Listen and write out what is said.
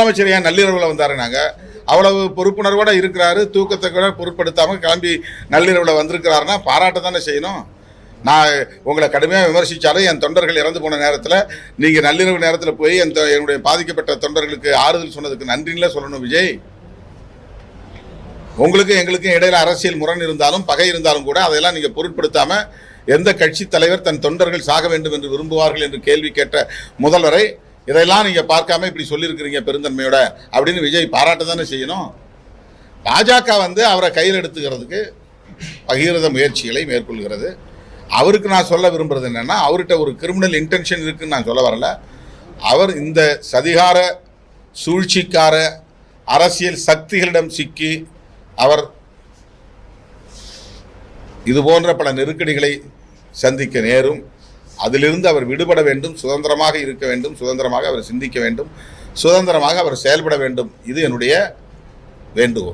முதலமைச்சர் ஏன் நள்ளிரவில் வந்தாருனாங்க அவ்வளவு பொறுப்புணர்வோட இருக்கிறாரு தூக்கத்தை கூட பொருட்படுத்தாமல் கிளம்பி நள்ளிரவில் வந்திருக்கிறாருன்னா பாராட்ட தானே செய்யணும்? நான் உங்களை கடுமையாக விமர்சித்தாலும் என் தொண்டர்கள் இறந்து போன நேரத்தில் நீங்கள் நள்ளிரவு நேரத்தில் போய் என் என்னுடைய பாதிக்கப்பட்ட தொண்டர்களுக்கு ஆறுதல் சொன்னதுக்கு நன்றின்ல சொல்லணும் விஜய். உங்களுக்கும் எங்களுக்கும் இடையில அரசியல் முரண் இருந்தாலும் பகை இருந்தாலும் கூட அதையெல்லாம் நீங்கள் பொருட்படுத்தாமல் எந்த கட்சி தலைவர் தன் தொண்டர்கள் சாக வேண்டும் என்று விரும்புவார்கள் என்று கேள்வி கேட்ட முதல்வரை இதெல்லாம் நீங்கள் பார்க்காம இப்படி சொல்லியிருக்கிறீங்க பெருந்தன்மையோட அப்படின்னு விஜய் பாராட்ட தானே செய்யணும்? பாஜக வந்து அவரை கையில் எடுத்துக்கிறதுக்கு பகிரத முயற்சிகளை மேற்கொள்கிறது. அவருக்கு நான் சொல்ல விரும்புறது என்னென்னா அவர்கிட்ட ஒரு கிரிமினல் இன்டென்ஷன் இருக்குன்னு நான் சொல்ல வரல. அவர் இந்த சதிகார சூழ்ச்சிக்கார அரசியல் சக்திகளிடம் சிக்கி அவர் இது போன்ற பல நெருக்கடிகளை சந்திக்க நேரும் அதிலிருந்து அவர் விடுபட வேண்டும் சுதந்திரமாக இருக்க வேண்டும் சுதந்திரமாக அவர் சிந்திக்க வேண்டும் சுதந்திரமாக அவர் செயல்பட வேண்டும். இது என்னுடைய வேண்டுகோள்.